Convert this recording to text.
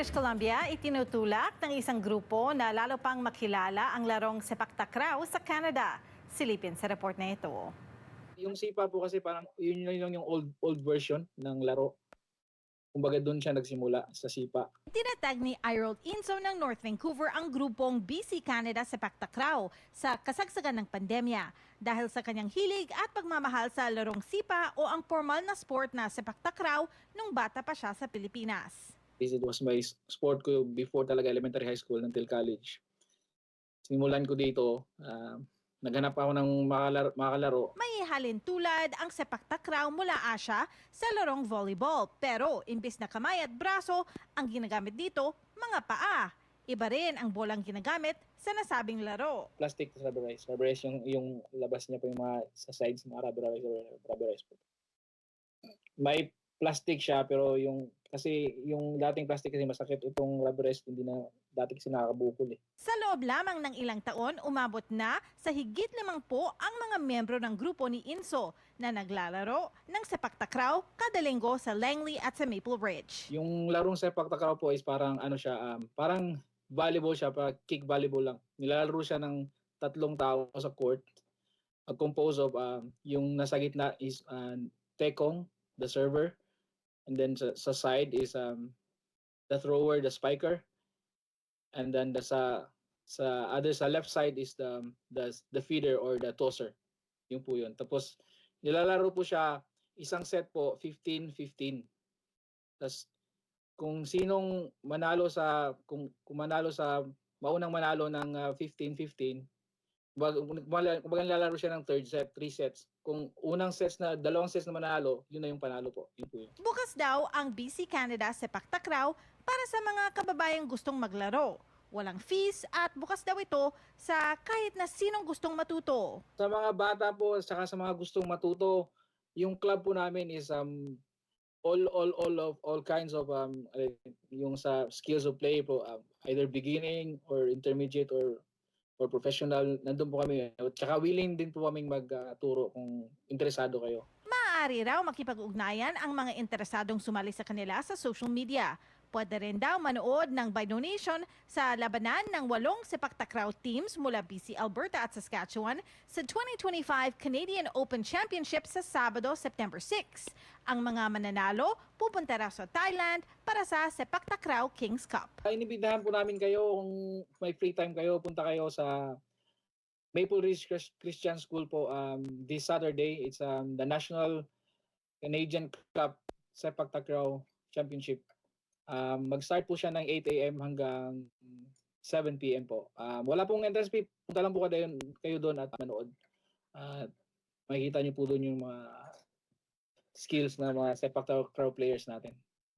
British Columbia, itinutulak ng isang grupo na lalo pang makilala ang larong sepak takraw sa Canada. Silipin sa report na ito. Yung SIPA po kasi parang yun yun yung, old old version ng laro. Kumbaga doon siya nagsimula sa SIPA. Tinatag ni Irold Inso ng North Vancouver ang grupong BC Canada Sepak Takraw sa kasagsagan ng pandemya dahil sa kanyang hilig at pagmamahal sa larong sipa o ang formal na sport na sepak takraw nung bata pa siya sa Pilipinas. This it was my sport ko before talaga elementary high school until college. Simulan ko dito, ah, naghanap ako ng makalaro, makalaro. May halin tulad ang sepak takraw mula Asia sa larong volleyball. Pero imbis na kamay at braso, ang ginagamit dito, mga paa. Iba rin ang bolang ginagamit sa nasabing laro. plastic tas rubberized. Rubberized yung, yung labas niya po yung mga sa sides, mga rubberized, rubberized po. May plastic siya pero yung kasi yung dating plastic kasi masakit itong rubberized hindi na dati kasi nakakabukol eh. Sa loob lamang ng ilang taon, umabot na sa higit limang po ang mga miyembro ng grupo ni Inso na naglalaro ng sepak takraw kada linggo sa Langley at sa Maple Ridge. Yung larong sepak takraw po is parang ano siya, um, parang volleyball siya, parang kick volleyball lang. Nilalaro siya ng tatlong tao sa court. A compose of um, yung nasa gitna is um, tekong, the server. And then sa, sa side is um, the thrower, the spiker. And then the sa sa other sa left side is the the the feeder or the tosser. Yung po yun. Tapos nilalaro po siya isang set po 15-15. Tapos kung sinong manalo sa kung, kung manalo sa maunang manalo ng ah, 15-15 kumbaga kumbaga- nilalaro siya ng third set, three sets. Kung unang sets na dalawang sets na manalo, yun na yung panalo po. Yun po yun. Bukas daw ang BC Canada Sepak Takraw para sa mga kababayang gustong maglaro. Walang fees at bukas daw ito sa kahit na sinong gustong matuto. Sa mga bata po, saka sa mga gustong matuto, yung club po namin is um all all all of all kinds of um yung sa skills of play po um, either beginning or intermediate or or professional nandun po kami. At saka willing din po kaming magturo kung interesado kayo Maaari raw makipag-ugnayan ang mga interesadong sumali sa kanila sa social media. Pwede rin daw manood ng by donation sa labanan ng walong sepak takraw teams mula BC, Alberta at Saskatchewan sa 2025 Canadian Open Championship sa Sabado, September 6. Ang mga mananalo pupunta raw sa Thailand para sa sepak takraw Kings Cup. Inibitahan po namin kayo kung may free time kayo, punta kayo sa Maple Ridge Chris- Christian School po um, this Saturday. It's um, the National Canadian Cup Sepak Takraw Championship. Um, mag-start po siya ng 8 a.m. hanggang 7 p.m. po. Um, wala pong entrance fee. Punta lang po kayo, kayo doon at manood. At makikita niyo po doon yung mga skills na mga sepak takraw players natin.